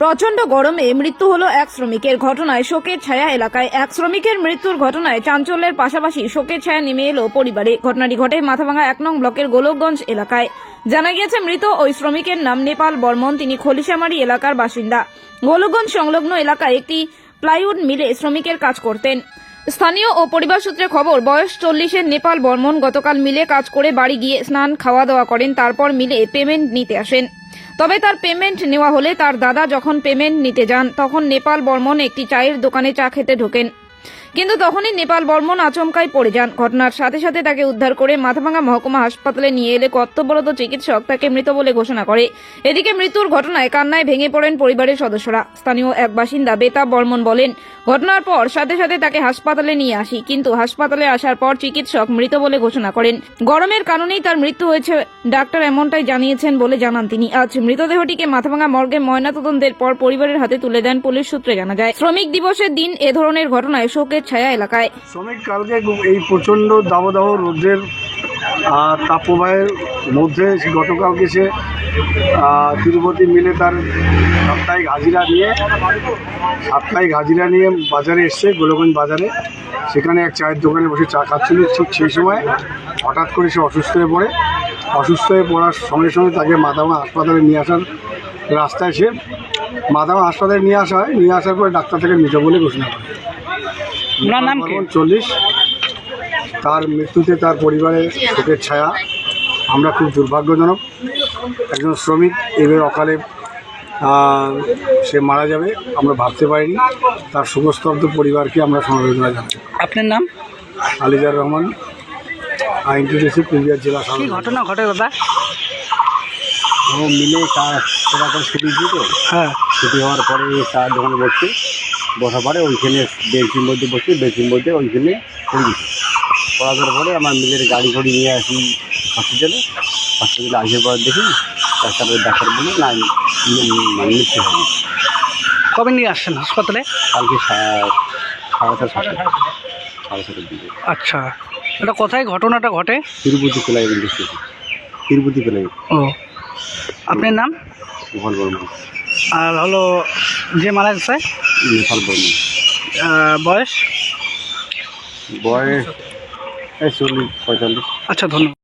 প্রচণ্ড গরমে মৃত্যু হলো এক শ্রমিকের ঘটনায় শোকের ছায়া এলাকায়। এক শ্রমিকের মৃত্যুর ঘটনায় চাঞ্চল্যের পাশাপাশি শোকের ছায়া নেমে এলো পরিবারে। ঘটনাটি ঘটে মাথাভাঙা এক নং ব্লকের গোলকগঞ্জ এলাকায়। জানা গিয়েছে, মৃত ওই শ্রমিকের নাম নেপাল বর্মন, তিনি খলিশামারি এলাকার বাসিন্দা। গোলকগঞ্জ সংলগ্ন এলাকায় একটি প্লাইউড মিলে শ্রমিকের কাজ করতেন। স্থানীয় ও পরিবার সূত্রে খবর, বয়স চল্লিশের নেপাল বর্মন গতকাল মিলে কাজ করে বাড়ি গিয়ে স্নান খাওয়া দাওয়া করেন, তারপর মিলে পেমেন্ট নিতে আসেন। তবে তার পেমেন্ট নেওয়া হলে তার দাদা যখন পেমেন্ট নিতে যান, তখন নেপাল বর্মন একটি চায়ের দোকানে চা খেতে ঢোকেন। কিন্তু তখনই নেপাল বর্মন আচমকায় পড়ে যান। ঘটনার সাথে সাথে তাকে উদ্ধার করে মাথাভাঙা মহকুমা হাসপাতালে নিয়ে এলে কর্তব্যরত চিকিৎসক তাকে মৃত বলে ঘোষণা করে। এদিকে মৃত্যুর ঘটনায় কান্নায় ভেঙে পড়েন পরিবারের সদস্যরা। স্থানীয় এক বাসিন্দা বেতাব বর্মন বলেন, ঘটনার পর সাথে সাথে তাকে হাসপাতালে নিয়ে আসি, কিন্তু হাসপাতালে আসার পর চিকিৎসক মৃত বলে ঘোষণা করেন। গরমের কারণেই তার মৃত্যু হয়েছে, ডাক্তার এমনটাই জানিয়েছেন বলে জানান তিনি। আজ মৃতদেহটিকে মাথাভাঙা মর্গে ময়নাতদন্তের পর পরিবারের হাতে তুলে দেন পুলিশ সূত্রে জানা যায়। শ্রমিক দিবসের দিন এ ধরনের ঘটনায় শোকের ছায়া এলাকায়। শ্রমিক কালকে এই প্রচণ্ড দাবদাহ রোদের আহ, তাপপ্রবাহের মধ্যে গতকালকে সে তিরুপতি মিলে তার সাপ্তাহিক হাজিরা নিয়ে সাপ্তাহিক হাজিরা নিয়ে বাজারে এসছে গোলগঞ্জ বাজারে। সেখানে এক চায়ের দোকানে বসে চা খাচ্ছিল ঠিক সেই সময়। হঠাৎ করে সে অসুস্থ হয়ে পড়ে। অসুস্থ হয়ে পড়ার সঙ্গে সঙ্গে তাকে মাদামা হাসপাতালে নিয়ে আসার রাস্তায় সে মাদামা হাসপাতালে নিয়ে আসা হয়। নিয়ে আসার পরে ডাক্তার থেকে মৃত বলে ঘোষণা করে। ওনার নাম কি? চল্লিশ। তার মৃত্যুতে তার পরিবারের শোকের ছায়া। আমরা খুব দুর্ভাগ্যজনক। একজন শ্রমিক এবার অকালে সে মারা যাবে। আমরা ভাবতে পারিনি। তার শোকস্তব্ধ পরিবারকে আমরা সমবেদনা জানাই। আপনার নাম? আলিজার রহমান আইন টিডিসি পুরুলিয়া জেলা ঘটনা ঘটে দাদা? ও মিলে তার সেবা করে ছুটি দিত হ্যাঁ। ছুটি হওয়ার পরে চার দোকানে বসছে। বসার পরে ওইখানে বেঞ্চির মধ্যে বসে বেঞ্চির মধ্যে ওইখানে পড়ে গেছে পড়ানোর পরে আমার মিলের গাড়ি ঘড়ি নিয়ে আসি হসপিটালে হসপিটালে আসার পর দেখি ডাক্তার ডাক্তার বলে না মানে মৃত্যু হয়নি কবে নিয়ে আসছেন হাসপাতালে? কালকে সা- সাড়ে সাড়ে সাড়ে দিকে। আচ্ছা। এটা কোথায়? ঘটনাটা ঘটে? তিরুপতি ইন্ডাস্ট্রি তিরুপতি প্লাই ও। আপনার নাম? গোপাল বর্মন। আর হলো যে মারা গেছে? নেপাল বর্মী বয়স? বয়স চল্লিশ পঁয়তাল্লিশ। আচ্ছা ধন্যবাদ।